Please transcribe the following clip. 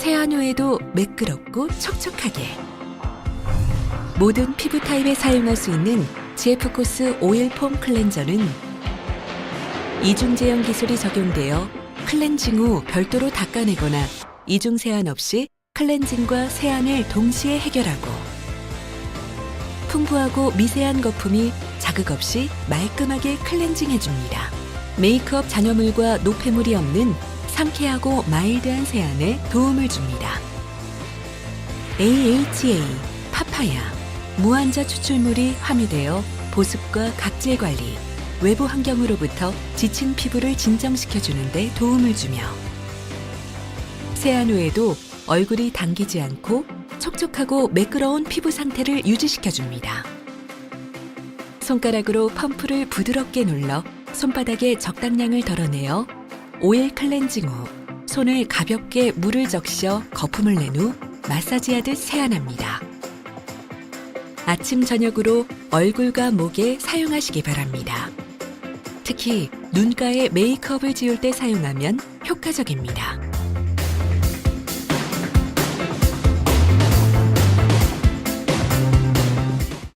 세안 후에도 매끄럽고 촉촉하게 모든 피부 타입에 사용할 수 있는 GF 코스 오일 폼 클렌저는 이중 제형 기술이 적용되어 클렌징 후 별도로 닦아내거나 이중 세안 없이 클렌징과 세안을 동시에 해결하고 풍부하고 미세한 거품이 자극 없이 말끔하게 클렌징 해줍니다. 메이크업 잔여물과 노폐물이 없는 상쾌하고 마일드한 세안에 도움을 줍니다. AHA 파파야 무한자 추출물이 함유되어 보습과 각질 관리, 외부 환경으로부터 지친 피부를 진정시켜주는데 도움을 주며 세안 후에도 얼굴이 당기지 않고 촉촉하고 매끄러운 피부 상태를 유지시켜줍니다. 손가락으로 펌프를 부드럽게 눌러 손바닥에 적당량을 덜어내어 오일 클렌징 후 손을 가볍게 물을 적셔 거품을 낸 후 마사지하듯 세안합니다. 아침 저녁으로 얼굴과 목에 사용하시기 바랍니다. 특히 눈가에 메이크업을 지울 때 사용하면 효과적입니다.